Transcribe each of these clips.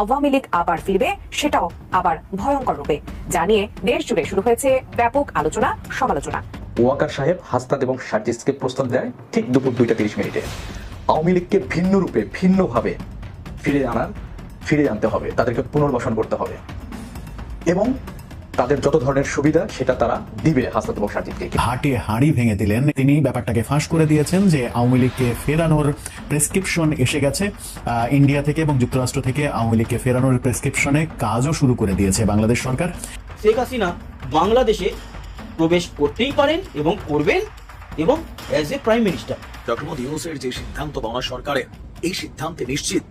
আওয়ামী লীগ আবার ফিরবে, সেটাও আবার ভয়ঙ্কর রূপে। জানিয়ে দেশ জুড়ে শুরু হয়েছে ব্যাপক আলোচনা, সমালোচনা। ওয়াকার সাহেব হাসনাদ এবং সার্জিসকে প্রস্তাব দেয় ঠিক দুপুর দুইটা তিরিশ মিনিটে। আওয়ামী লীগকে ভিন্ন রূপে, ভিন্নভাবে ফিরে আনার ফিরে আনতে হবে, তাদেরকে পুনর্বাসন করতে হবে। এবং তাদের যত ধরনের সুবিধা সেটা তারা দিবে হাসনাত এবং সার্জিদকে হাটে হাঁড়ি ভেঙে দিলেন। তিনি ব্যাপারটাকে ফাঁস করে দিয়েছেন যে আওয়ামী লীগকে ফেরানোর প্রেসক্রিপশন এসে গেছে আহ, ইন্ডিয়া থেকে এবং যুক্তরাষ্ট্র থেকে আওয়ামী লীগকে ফেরানোর প্রেসক্রিপশনে কাজও শুরু করে দিয়েছে বাংলাদেশ সরকার। শেখ হাসিনা বাংলাদেশে প্রবেশ করতেই পারেন এবং করবেন এবং as a prime minister doctor Modi ইউনুসের যে সিদ্ধান্ত বাংলা সরকারের এই সিদ্ধান্তে নিশ্চিত।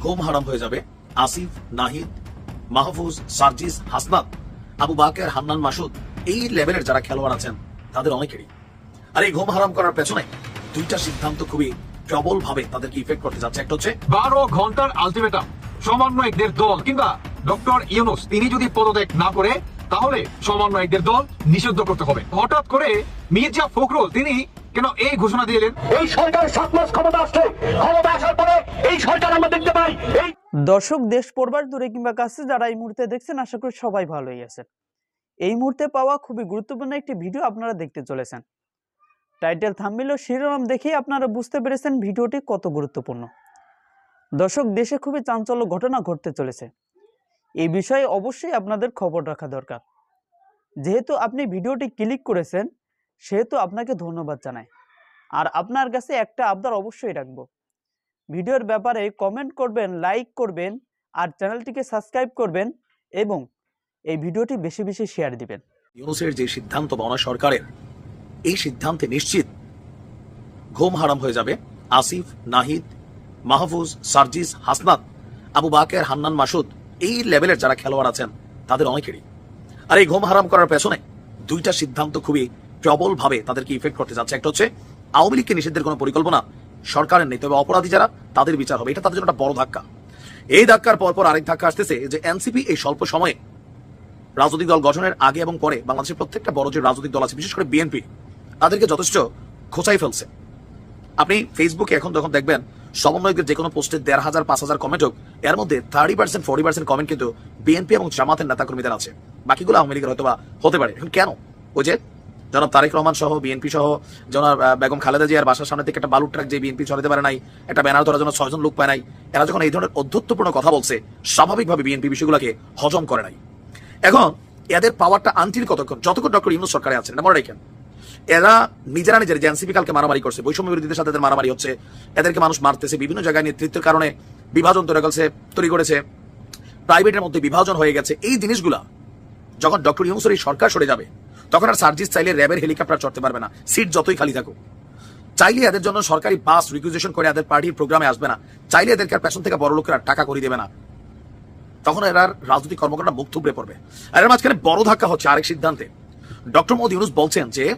ঘুম হারাম হয়ে যাবে। আসিফ নাহিদ মাহফুজ, সার্জিস, হাসনাত, আবু বাকের, হান্নান, মাসুদ, এই লেভেলের যারা খেলোয়াড় আছেন, তাদের অনেকেরই। আর এই ঘুম হারাম করার পেছনে দুইটা সিদ্ধান্ত খুবই প্রবল ভাবে তাদেরকে ইফেক্ট করতে যাচ্ছে। একটা হচ্ছে বারো ঘণ্টার আলটিমেটাম সমন্বয়কদের দল, কিংবা ডক্টর ইউনুস, তিনি যদি পদত্যাগ না করে, তাহলে সমন্বয়কদের দল নিষিদ্ধ করতে হবে। হঠাৎ করে মির্জা ফখরুল, তিনি কেন এই ঘোষণা দিয়ে এই সরকার সাত মাস ক্ষমতা আসছে ক্ষমতা আসার পরে এই সরকার আমরা দেখতে পাই এই দর্শক দেশ পড়বার দূরে কিংবা কাছে যারা এই মুহূর্তে দেখছেন আশা করি সবাই ভালোই আছেন। এই মুহূর্তে পাওয়া খুবই গুরুত্বপূর্ণ একটি ভিডিও আপনারা দেখতে চলেছেন। টাইটেল থাম্বিল ও শিরোনাম দেখেই আপনারা বুঝতে পেরেছেন ভিডিওটি কত গুরুত্বপূর্ণ। দর্শক দেশে খুবই চাঞ্চল্য ঘটনা ঘটতে চলেছে। এই বিষয়ে অবশ্যই আপনাদের খবর রাখা দরকার। যেহেতু আপনি ভিডিওটি ক্লিক করেছেন সেহেতু আপনাকে ধন্যবাদ জানাই। আর আপনার কাছে একটা আবদার অবশ্যই রাখব। ভিডিওর ব্যাপারে কমেন্ট করবেন লাইক করবেন, আর চ্যানেলটিকে সাবস্ক্রাইব করবেন এবং এই ভিডিওটি বেশি বেশি শেয়ার দিবেন। ইউনুসের যে সিদ্ধান্ত বাংলা সরকারের, এই সিদ্ধান্তে নিশ্চিত ঘুম হারাম হয়ে যাবে আসিফ, নাহিদ, মাহফুজ, সার্জিস, হাসনাত, আবু বাকের, হান্নান, মাসুদ, এই লেভেলের যারা খেলোয়াড় আছেন, তাদের অনেকেরই। আর এই ঘুম হারাম করার পেছনে দুইটা সিদ্ধান্ত খুবই প্রবল ভাবে তাদেরকে ইফেক্ট করতে যাচ্ছে। একটা হচ্ছে, আওয়ামী লীগকে নিষিদ্ধের কোনো পরিকল্পনা সরকারের নেই, তবে অপরাধী যারা, তাদের বিচার হবে। এটা তাদের জন্য একটা বড় ধাক্কা। এই ধাক্কার পর পর আরেক ধাক্কা আসতেছে যে এনসিপি এই স্বল্প সময়ে রাজনৈতিক দল গঠনের আগে এবং পরে বাংলাদেশের প্রত্যেকটা বড় যে রাজনৈতিক দল আছে, বিশেষ করে বিএনপি তাদেরকে যথেষ্ট খোঁচাই ফেলছে। আপনি ফেসবুকে এখন যখন দেখবেন সমন্বয়কের যে কোনো পোস্টে দেড় হাজার, পাঁচ হাজার কমেন্ট হোক, এর মধ্যে thirty percent forty percent comment কিন্তু বিএনপি এবং জামাতের নেতাকর্মীদের আছে। বাকিগুলো আওয়ামী লীগের হয়তো বা হতে পারে। এখন কেন? ওই যে জনাব তারেক রহমান সহ বিএনপি সহ জনাব বেগম খালেদা জিয়ার বাসার সামনে থেকে একটা বালুর ট্রাক যে বিএনপি চলাতে পারে নাই, একটা ব্যানার ধরার জন্য ছয়জন লোক পায় নাই, এরা যখন এই ধরনের অধ্যত্বপূর্ণ কথা বলছে, স্বাভাবিকভাবে বিএনপি বিষয়গুলোকে হজম করে নাই। এখন, এদের পাওয়ারটা আনটির কতক্ষণ? যতক্ষণ ডক্টর ইউনুস সরকারে আছেন এটা মনে রাখেন এরা নিজেরা নিজের এনসিপি কালকে মারামারি করছে, বৈষম্য বিরোধীদের সাথে এদের মারামারি হচ্ছে, এদেরকে মানুষ মারতেছে, বিভিন্ন জায়গায় নেতৃত্বের কারণে বিভাজন তৈরি করেছে তৈরি করেছে প্রাইভেটের মধ্যে বিভাজন হয়ে গেছে, এই জিনিসগুলা, যখন ডক্টর ইউনুসের এই সরকার সরে যাবে তখন আর সার্জিস চাইলে র্যাবের হেলিকপ্টার চড়তে পারবে না। সিট যতই খালি থাকুক। চাইলে এদের জন্য সরকারি বাস রিকুইজিশন করে এদের পার্টির প্রোগ্রামে আসবে না। চাইলে এদেরকে আর পেছন থেকে বড় লোকেরা টাকা করে দেবে না। তখন এরা রাজনৈতিক কর্মকর্তা মুখ থুবড়ে পড়বে। আর এর মাঝখানে বড় ধাক্কা হচ্ছে আরেক সিদ্ধান্তে। ডক্টর মোদী ইউনুস বলছেন যে,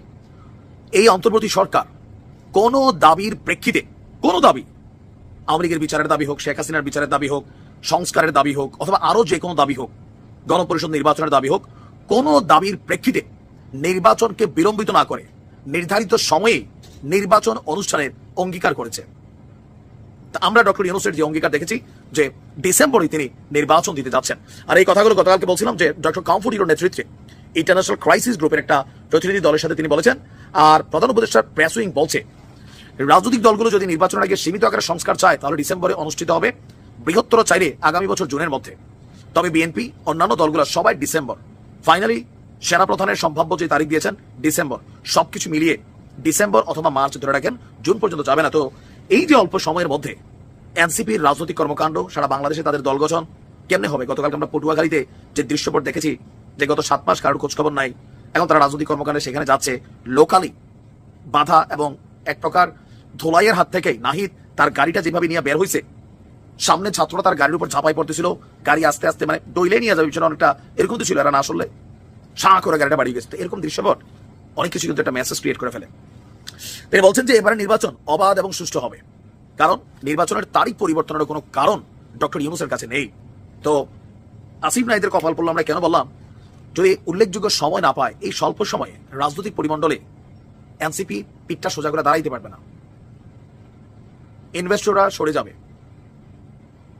এই অন্তর্বর্তী সরকার কোন দাবির প্রেক্ষিতে, কোন দাবি, আওয়ামী লীগের বিচারের দাবি হোক, শেখ হাসিনার বিচারের দাবি হোক, সংস্কারের দাবি হোক, অথবা আরও যে কোনো দাবি হোক, গণপরিষদ নির্বাচনের দাবি হোক, কোন দাবির প্রেক্ষিতে নির্বাচনকে বিলম্বিত না করে নির্ধারিত সময়ে নির্বাচন অনুষ্ঠানের অঙ্গীকার করেছে। আমরা ডক্টর ইউনুসের যে অঙ্গীকার দেখেছি যে ডিসেম্বরে তিনি নির্বাচন দিতে যাচ্ছেন। আর এই কথাগুলো গতকালকে বলছিলাম যে ডক্টর কমফোর্টিরোর নেতৃত্বে ইন্টারন্যাশনাল ক্রাইসিস গ্রুপের একটা প্রতিনিধি দলের সাথে তিনি বলেছেন, আর প্রধান উপদেষ্টার প্রেস উইং বলছে, রাজনৈতিক দলগুলো যদি নির্বাচনের আগে সীমিত আকারে সংস্কার চায়, তাহলে ডিসেম্বরে অনুষ্ঠিত হবে বৃহত্তর চাইলে আগামী বছর জুনের মধ্যে। তবে বিএনপি, অন্যান্য দলগুলো সবাই ডিসেম্বর। ফাইনালি সেনা প্রধানের সম্ভাব্য যে তারিখ দিয়েছেন, ডিসেম্বর, সবকিছু মিলিয়ে ডিসেম্বর অথবা মার্চ ধরে রাখেন, জুন পর্যন্ত যাবে না। তো এই যে অল্প সময়ের মধ্যে এনসিপির রাজনৈতিক কর্মকাণ্ড, সারা বাংলাদেশে তাদের দল গঠন কেমনে হবে? গতকাল আমরা পটুয়াখালীতে যে দৃশ্যপট দেখেছি, যে গত সাত মাস কারোর খোঁজ খবর নাই, এখন তারা রাজনৈতিক কর্মকাণ্ডে সেখানে যাচ্ছে, লোকালি বাধা এবং এক প্রকার ধোলাইয়ের হাত থেকে নাহিদ তার গাড়িটা যেভাবে নিয়ে বের হয়েছে সামনে ছাত্ররা তার গাড়ির উপর ঝাঁপাই পড়তেছিল, গাড়ি আস্তে আস্তে মানে ডইলে নিয়ে যাবে অনেকটা এরকম তো ছিল, এরা না আসলে সাঁ করে গাড়িটা বাড়ি গেছে। এরকম দৃশ্যপট অনেক কিছু কিন্তু একটা মেসেজ ক্রিয়েট করে ফেলে। তিনি বলছেন যে এবারে নির্বাচন অবাধ এবং সুষ্ঠু হবে। কারণ নির্বাচনের তারিখ পরিবর্তনের কোনো কারণ ডক্টর ইউনুসের কাছে নেই। তো আসিফ নাইদের কপাল পড়ল আমরা কেন বললাম, যদি উল্লেখযোগ্য সময় না পায়, এই স্বল্প সময়ে রাজনৈতিক পরিমণ্ডলে এনসিপি পিঠটা সোজা করে দাঁড়াইতে পারবে না। ইনভেস্টররা সরে যাবে।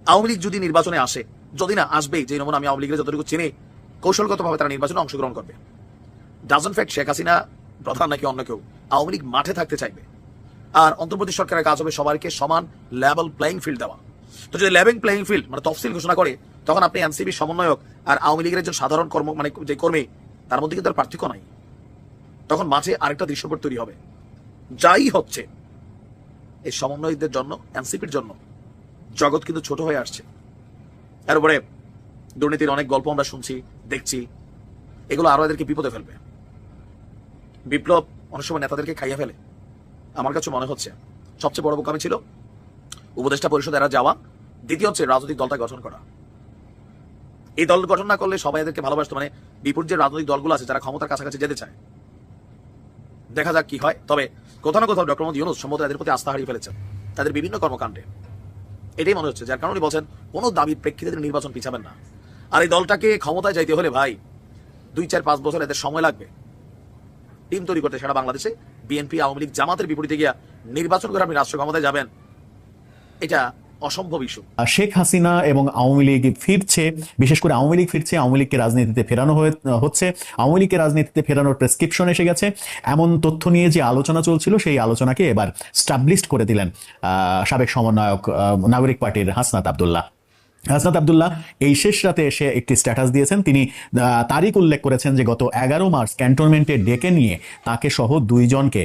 আওয়ামী লীগ যদি নির্বাচনে আসে, যদি না আসবে যে নমুনা আমি আওয়ামী লীগের যতটুকু চিনি কৌশলগতভাবে তারা নির্বাচনে অংশগ্রহণ করবে। ডাজন ফ্যাক্ট শেখ হাসিনা প্রধান নাকি অন্য কেউ? আওয়ামী লীগ মাঠে থাকতে চাইবে। আর অন্তর্বর্তী সরকারের কাজ হবে সবাইকে সমান লেভেল প্লেইং ফিল্ড দেওয়া। তো যদি লেভেল প্লেইং ফিল্ড মানে তফসিল ঘোষণা করে, তখন আপনি এনসিবি সমন্বয়ক আর আওয়ামী লীগের একজন সাধারণ কর্ম মানে যে কর্মী, তার মধ্যে কিন্তু আর পার্থক্য নাই। তখন মাঝে আরেকটা দৃশ্যপট তৈরি হবে। যাই হচ্ছে, এই সমন্বয়কদের জন্য, এনসিপির জন্য, জগৎ কিন্তু ছোট হয়ে আসছে। এর উপরে দুর্নীতির অনেক গল্প আমরা শুনছি, দেখছি। এগুলো আরও এদেরকে বিপদে ফেলবে। বিপ্লব অনেক সময় নেতাদেরকে খাইয়ে ফেলে। আমার কাছে মনে হচ্ছে, সবচেয়ে বড় বোকামি ছিল উপদেষ্টা পরিষদে এরা যাওয়া, দ্বিতীয় হচ্ছে রাজনৈতিক দলটা গঠন করা। এই দল গঠন না করলে সবাই এদেরকে ভালোবাসতো মানে বিপুল যে রাজনৈতিক দলগুলো আছে, যারা ক্ষমতার কাছাকাছি যেতে চায়। দেখা যাক কি হয়। তবে কোথাও না কোথাও ডক্টর মোহাম্মদ ইউনুস সম্ভবত এদের প্রতি আস্থা হারিয়ে ফেলেছেন, তাদের বিভিন্ন কর্মকাণ্ডে। এটাই মনে হচ্ছে, যার কারণে বলছেন, কোনো দাবির প্রেক্ষিতে নির্বাচন পিছাবেন না। আর এই দলটাকে ক্ষমতায় যাইতে হলে ভাই, দুই চার পাঁচ বছর এদের সময় লাগবে। টিম তৈরি করতে সারা বাংলাদেশে বিএনপি, আওয়ামী লীগ জামাতের বিপরীতে গিয়া নির্বাচন করে আপনি রাষ্ট্র ক্ষমতায় যাবেন। এটা অসম্ভব ইস্যু শেখ হাসিনা এবং আওয়ামী লীগ ফিরছে, বিশেষ করে আওয়ামী লীগ ফিরছে, আওয়ামী লীগকে রাজনীতিতে ফেরানো হচ্ছে। আওয়ামী লীগকে রাজনীতিতে ফেরানোর প্রেসক্রিপশন এসে গেছে। এমন তথ্য নিয়ে যে আলোচনা চলছিল, সেই আলোচনাকে এবার স্টাবলিশড করে দিলেন সাবেক সমন্বয়ক নাগরিক পার্টির হাসনাত আবদুল্লাহ। হাসনাত আবদুল্লাহ এই শেষ রাতে এসে একটি স্ট্যাটাস দিয়েছেন। তিনি তারিখ উল্লেখ করেছেন যে গত এগারো মার্চ ক্যান্টনমেন্টে ডেকে নিয়ে তাকে সহ দুইজনকে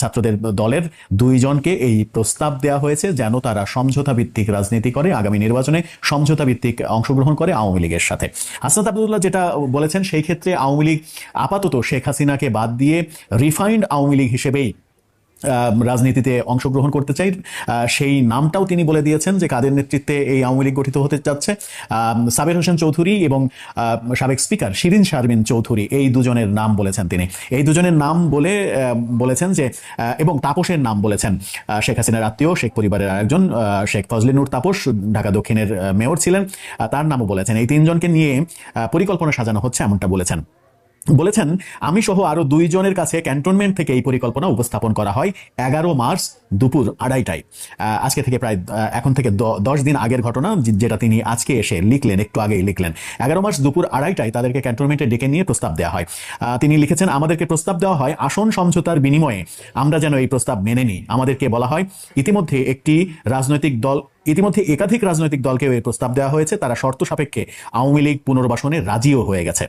ছাত্রদের দলের দুইজনকে এই প্রস্তাব দেওয়া হয়েছে যেন তারা সমঝোতা ভিত্তিক রাজনীতি করে, আগামী নির্বাচনে সমঝোতা ভিত্তিক অংশগ্রহণ করে আওয়ামী লীগের সাথে। হাসনাত আবদুল্লাহ যেটা বলেছেন, সেই ক্ষেত্রে আওয়ামী লীগ আপাতত শেখ হাসিনাকে বাদ দিয়ে রিফাইন্ড আওয়ামী লীগ হিসেবেই রাজনীতিতে অংশগ্রহণ করতে চাই সেই নামটাও তিনি বলে দিয়েছেন যে কাদের নেতৃত্বে এই আওয়ামী লীগ গঠিত হতে যাচ্ছে। সাবের হোসেন চৌধুরী এবং সাবেক স্পিকার শিরিন শারমিন চৌধুরী এই দুজনের নাম বলেছেন তিনি। এই দুজনের নাম বলে বলেছেন যে এবং তাপসের নাম বলেছেন শেখ হাসিনার আত্মীয়, শেখ পরিবারের আরেকজন শেখ ফজলিনুর তাপস, ঢাকা দক্ষিণের মেয়র ছিলেন। তার নামও বলেছেন। এই তিনজনকে নিয়ে পরিকল্পনা সাজানো হচ্ছে, এমনটা বলেছেন। বলেছেন, আমি সহ আরও দুইজনের কাছে ক্যান্টনমেন্ট থেকে এই পরিকল্পনা উপস্থাপন করা হয় এগারো মার্চ দুপুর আড়াইটায়। আজকে থেকে প্রায় এখন থেকে দশ দিন আগের ঘটনা যেটা তিনি আজকে এসে লিখলেন, একটু আগেই লিখলেন। এগারো মার্চ দুপুর আড়াইটায় তাদেরকে ক্যান্টনমেন্টে ডেকে নিয়ে প্রস্তাব দেওয়া হয়। তিনি লিখেছেন, আমাদেরকে প্রস্তাব দেওয়া হয় আসন সমঝোতার বিনিময়ে। আমরা যেন এই প্রস্তাব মেনে নিই। আমাদেরকে বলা হয়, ইতিমধ্যে একটি রাজনৈতিক দল, ইতিমধ্যে একাধিক রাজনৈতিক দলকেও এই প্রস্তাব দেওয়া হয়েছে। তারা শর্ত সাপেক্ষে আওয়ামী লীগ পুনর্বাসনে রাজিও হয়ে গেছে।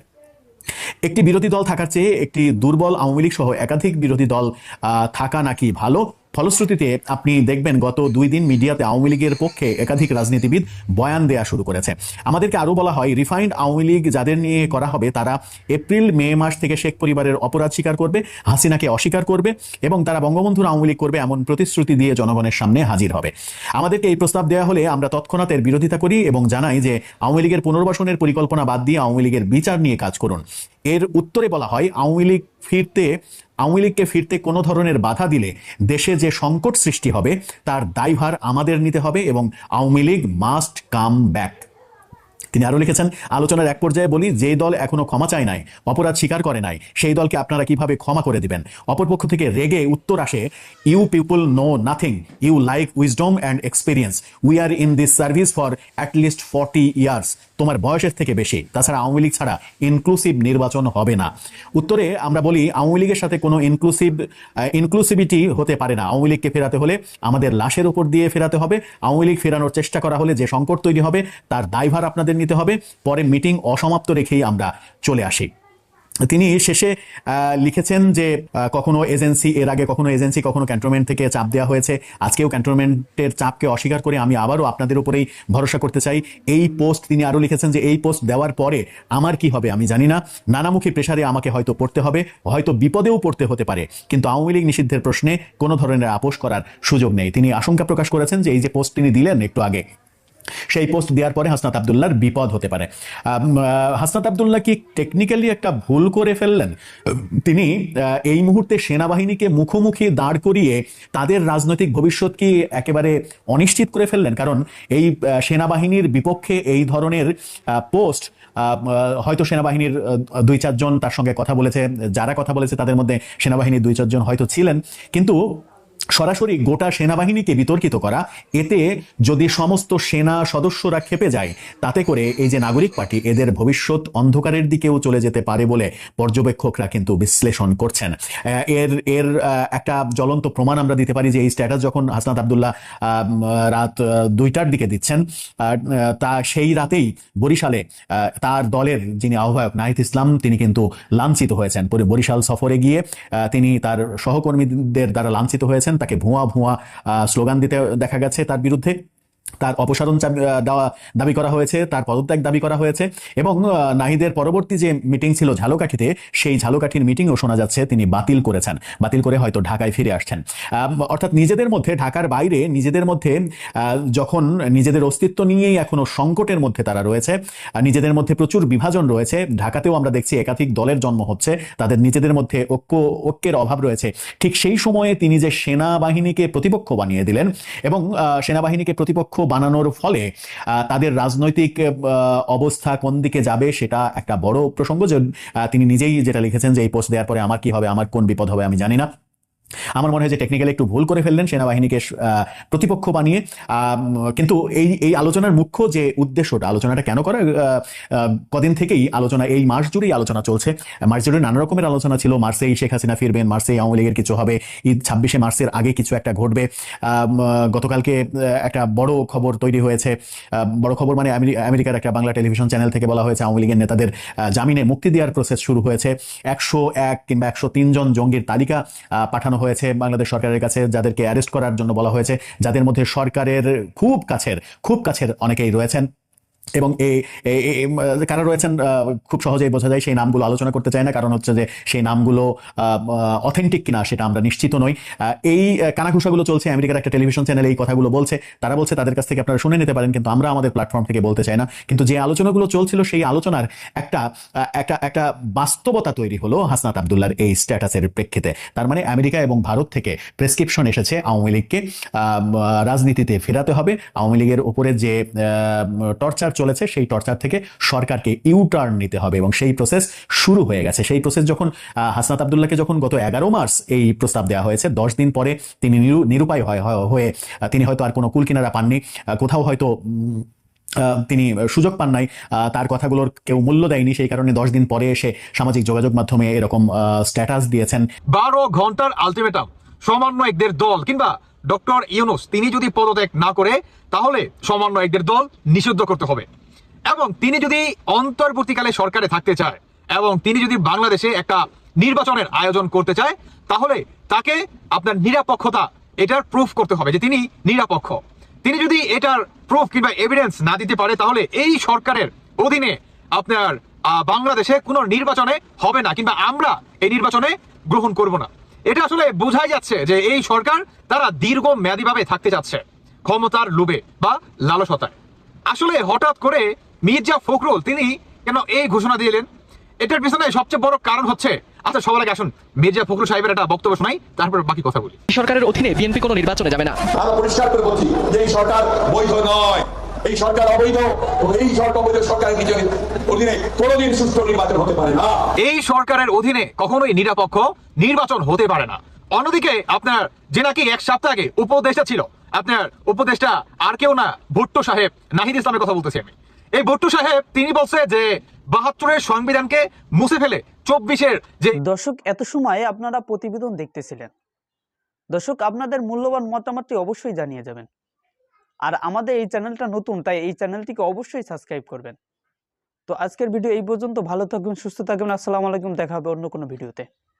একটি বিরোধী দল থাকার চেয়ে একটি দুর্বল আওয়ামী লীগ সহ একাধিক বিরোধী দল থাকা নাকি ভালো? ফলশ্রুতিতে আপনি দেখবেন গত দুই দিন মিডিয়াতে আওয়ামী লীগের পক্ষে একাধিক রাজনীতিবিদ বয়ান দেয়া শুরু করেছে। আমাদেরকে আরও বলা হয় রিফাইন্ড আওয়ামী লীগ যাদের নিয়ে করা হবে, তারা এপ্রিল, মে মাস থেকে শেখ পরিবারের অপরাধ স্বীকার করবে, হাসিনাকে অস্বীকার করবে এবং তারা বঙ্গবন্ধুর আওয়ামী লীগ করবে এমন প্রতিশ্রুতি দিয়ে জনগণের সামনে হাজির হবে। আমাদেরকে এই প্রস্তাব দেওয়া হলে আমরা তৎক্ষণাৎ এর বিরোধিতা করি এবং জানাই যে আওয়ামী লীগের পুনর্বাসনের পরিকল্পনা বাদ দিয়ে আওয়ামী লীগের বিচার নিয়ে কাজ করুন। এর উত্তরে বলা হয়, আওয়ামী লীগ ফিরতে, আওয়ামী লীগকে ফিরতে কোনো ধরনের বাধা দিলে দেশে যে সংকট সৃষ্টি হবে, তার দায়ভার আমাদের নিতে হবে এবং Awami League must come back. তিনি আরও লিখেছেন, আলোচনার এক পর্যায়ে বলি যে দল এখনও ক্ষমা চায় নাই, অপরাধ স্বীকার করে নাই, সেই দলকে আপনারা কীভাবে ক্ষমা করে দিবেন? অপরপক্ষ থেকে রেগে উত্তর আসে you people know nothing you like wisdom and experience we are in this service for at least forty years তোমার বয়সের থেকে বেশি। তাছাড়া আওয়ামী লীগ ছাড়া ইনক্লুসিভ নির্বাচন হবে না। উত্তরে আমরা বলি, আওয়ামী লীগের সাথে কোনো ইনক্লুসিভ ইনক্লুসিভিটি হতে পারে না। আওয়ামী লীগকে ফেরাতে হলে আমাদের লাশের উপর দিয়ে ফেরাতে হবে। আওয়ামী লীগ ফেরানোর চেষ্টা করা হলে যে সংকট তৈরি হবে, তার দায়ভার আপনাদের নিতে হবে, পরে মিটিং অসমাপ্ত রেখেই আমরা চলে আসি। তিনি শেষে লিখেছেন যে কখনো এজেন্সি এর আগে কখনো এজেন্সি কখনো ক্যান্টনমেন্ট থেকে চাপ দেওয়া হয়েছে। আজকেও ক্যান্টনমেন্টের চাপকে অস্বীকার করে আমি আবারও আপনাদের উপরেই ভরসা করতে চাই। এই পোস্ট তিনি আরও লিখেছেন যে, এই পোস্ট দেওয়ার পরে আমার কি হবে আমি জানি না। নানামুখী প্রেসারে আমাকে হয়তো পড়তে হবে, হয়তো বিপদেও পড়তে হতে পারে। কিন্তু আওয়ামী লীগ নিষিদ্ধের প্রশ্নে কোনো ধরনের আপোষ করার সুযোগ নেই। তিনি আশঙ্কা প্রকাশ করেছেন যে, এই যে পোস্ট তিনি দিলেন একটু আগে সেই পোস্ট দেওয়ার পরে হাসনাত আবদুল্লাহর বিপদ হতে পারে। হাসনাত আবদুল্লাহ কি টেকনিক্যালি একটা ভুল করে ফেললেন? তিনি এই মুহূর্তে সেনাবাহিনীকে মুখোমুখি দাঁড় করিয়ে তাদের রাজনৈতিক ভবিষ্যৎ কি একেবারে অনিশ্চিত করে ফেললেন? কারণ এই সেনাবাহিনীর বিপক্ষে এই ধরনের পোস্ট হয়তো সেনাবাহিনীর দুই চারজন তার সঙ্গে কথা বলেছে, যারা কথা বলেছে তাদের মধ্যে সেনাবাহিনীর দুই চারজন হয়তো ছিলেন। কিন্তু সরাসরি গোটা সেনাবাহিনীকে বিতর্কিত করা, এতে যদি সমস্ত সেনা সদস্যরা খেপে যায়, তাতে করে এই যে নাগরিক পার্টি, এদের ভবিষ্যৎ অন্ধকারের দিকেও চলে যেতে পারে বলে পর্যবেক্ষকরা কিন্তু বিশ্লেষণ করছেন। এর এর একটা জ্বলন্ত প্রমাণ আমরা দিতে পারি যে এই স্ট্যাটাস যখন হাসনাত আবদুল্লাহ রাত দুইটার দিকে দিচ্ছেন তা সেই রাতেই বরিশালে তার দলের যিনি আহ্বায়ক নাহিদ ইসলাম, তিনি কিন্তু লাঞ্ছিত হয়েছেন। পরে বরিশাল সফরে গিয়ে তিনি তার সহকর্মীদের দ্বারা লাঞ্ছিত হয়েছেন। তাকে ভুয়া ভুয়া স্লোগান দিতে দেখা গেছে তার বিরুদ্ধে। তার অপসারণ দেওয়া, দাবি করা হয়েছে, তার পদত্যাগ দাবি করা হয়েছে এবং নাহিদের পরবর্তী যে মিটিং ছিল ঝালকাঠিতে, সেই ঝালকাঠির মিটিংও শোনা যাচ্ছে তিনি বাতিল করেছেন। বাতিল করে হয়তো ঢাকায় ফিরে আসছেন। অর্থাৎ নিজেদের মধ্যে, ঢাকার বাইরে নিজেদের মধ্যে যখন নিজেদের অস্তিত্ব নিয়েই এখনও সংকটের মধ্যে তারা রয়েছে নিজেদের মধ্যে প্রচুর বিভাজন রয়েছে, ঢাকাতেও আমরা দেখছি একাধিক দলের জন্ম হচ্ছে, তাদের নিজেদের মধ্যে ঐক্য, ঐক্যের অভাব রয়েছে। ঠিক সেই সময়ে তিনি যে সেনাবাহিনীকে প্রতিপক্ষ বানিয়ে দিলেন এবং সেনাবাহিনীকে প্রতিপক্ষ বানানোর ফলে তাদের রাজনৈতিক অবস্থা কোন দিকে যাবে সেটা একটা বড় প্রসঙ্গ। তিনি নিজেই যেটা লিখেছেন যে, এই পোস্ট দেওয়ার পরে আমার কি হবে, আমার কোন বিপদ হবে আমি জানি না। আমার মনে হয় যে টেকনিক্যালি একটু ভুল করে ফেললেন সেনাবাহিনীকে প্রতিপক্ষ বানিয়ে। কিন্তু এই এই আলোচনার মুখ্য যে উদ্দেশ্যটা আলোচনাটা কেন করা কদিন থেকেই আলোচনা এই মাস জুড়েই আলোচনা চলছে। মার্চ জুড়ে নানা রকমের আলোচনা ছিল মার্চেই শেখ হাসিনা ফিরবেন মার্চেই আওয়ামী লীগের কিছু হবে ঈদ ছাব্বিশে মার্চের আগে কিছু একটা ঘটবে। গতকালকে একটা বড় খবর তৈরি হয়েছে। বড় খবর মানে আমেরি- আমেরিকার একটা বাংলা টেলিভিশন চ্যানেল থেকে বলা হয়েছে আওয়ামী লীগের নেতাদের জামিনে মুক্তি দেওয়ার প্রসেস শুরু হয়েছে। একশো এক কিংবা একশো তিন জন জঙ্গির তালিকা আহ, পাঠানো হয়েছে বাংলাদেশ সরকারের কাছে, যাদেরকে অ্যারেস্ট করার জন্য বলা হয়েছে, যাদের মধ্যে সরকারের খুব কাছের খুব কাছের অনেকেই রয়েছেন। এবং কারা রয়েছেন খুব সহজেই বোঝা যায় সেই নামগুলো আলোচনা করতে চাই না, কারণ হচ্ছে যে সেই নামগুলো অথেন্টিক কিনা সেটা আমরা নিশ্চিত নই। এই কানাঘুষাগুলো চলছে, আমেরিকার একটা টেলিভিশন চ্যানেলে এই কথাগুলো বলছে। তারা বলছে তাদের কাছ থেকে আপনারা শুনে নিতে পারেন, কিন্তু আমরা আমাদের প্ল্যাটফর্ম থেকে বলতে চাই না। কিন্তু যে আলোচনাগুলো চলছিল সেই আলোচনার একটা একটা একটা বাস্তবতা তৈরি হলো হাসনাত আবদুল্লার এই স্ট্যাটাসের প্রেক্ষিতে। তার মানে আমেরিকা এবং ভারত থেকে প্রেসক্রিপশন এসেছে আওয়ামী লীগকে রাজনীতিতে ফেরাতে হবে। আওয়ামী লীগের উপরে যে টর্চার চলেছে, সেই টর্চার থেকে সরকারকে ইউটার্ন নিতে হবে এবং সেই প্রসেস শুরু হয়ে গেছে। সেই প্রসেস যখন হাসনাত আবদুল্লাহকে যখন গত এগারো মার্চ এই প্রস্তাব দেওয়া হয়েছে, দশ দিন পরে তিনি নিরু- নিরুপায় হয় তিনি হয়তো আর কোনো কুল কিনারা পাননি কোথাও হয়তো তিনি সুযোগ পান নাই তার কথাগুলোর কেউ মূল্য দেয়নি, সেই কারণে দশ দিন পরে এসে সামাজিক যোগাযোগ মাধ্যমে এরকম স্ট্যাটাস দিয়েছেন। বারো ঘণ্টার আলটিমেটাম সমন্বয়কদের দল কিংবা ডক্টর ইউনুস, তিনি যদি পদত্যাগ না করে, তাহলে সমন্বয়কদের দল নিষিদ্ধ করতে হবে। এবং তিনি যদি অন্তর্বর্তীকালে সরকারে থাকতে চায়, এবং তিনি যদি বাংলাদেশে একটা নির্বাচনের আয়োজন করতে চায়, তাহলে তাকে আপনার নিরাপক্ষতা এটার প্রুফ করতে হবে যে তিনি নিরাপক্ষ। তিনি যদি এটার প্রুফ কিংবা এভিডেন্স না দিতে পারে, তাহলে এই সরকারের অধীনে আপনার বাংলাদেশে কোনো নির্বাচনে হবে না, কিংবা আমরা এই নির্বাচনে গ্রহণ করব না। এটা আসলে বোঝাই যাচ্ছে যে এই সরকার তারা দীর্ঘ মেয়াদীভাবে থাকতে যাচ্ছে ক্ষমতার লোভে বা লালসতায়। আসলে হঠাৎ করে মির্জা ফখরুল তিনি কেন এই ঘোষণা দিলেন? এটার পিছনে সবচেয়ে বড় কারণ হচ্ছে আচ্ছা সবার আগে আসুন মির্জা ফখরুল সাহেবের একটা বক্তব্য শোনাই তারপর বাকি কথা বলি। সরকারের অধীনে বিএনপি কোনো নির্বাচনে যাবে না। পরিষ্কার করে বলছি যে এই সরকার বৈধ নয়। এই সরকার অবৈধ এই সরকার অবৈধ সরকারের নিজের অধীনে কোনোদিন সুষ্ঠু নির্বাচন হতে পারে না। এই সরকারের অধীনে কখনোই নিরপেক্ষ নির্বাচন হতে পারে না। অন্যদিকে আপনার যে নাকি এক সপ্তাহ আগে উপদেষ্টা ছিল আপনার উপদেষ্টা আর কেউ না ভুট্টো সাহেব নাহিদ ইসলামের কথা বলতেছি আমি। এই ভুট্টো সাহেব তিনি বলছে যে বাহাত্তরের সংবিধানকে মুছে ফেলে চব্বিশের যে দর্শক এত সময় আপনারা প্রতিবেদন দেখতেছিলেন। দর্শক আপনাদের মূল্যবান মতামতটি অবশ্যই জানিয়ে যাবেন। আর আমাদের এই চ্যানেলটা নতুন, তাই এই চ্যানেলটিকে অবশ্যই সাবস্ক্রাইব করবেন। তো আজকের ভিডিও এই পর্যন্ত। ভালো থাকবেন, সুস্থ থাকবেন। আসসালামু আলাইকুম। দেখা হবে অন্য কোনো ভিডিওতে।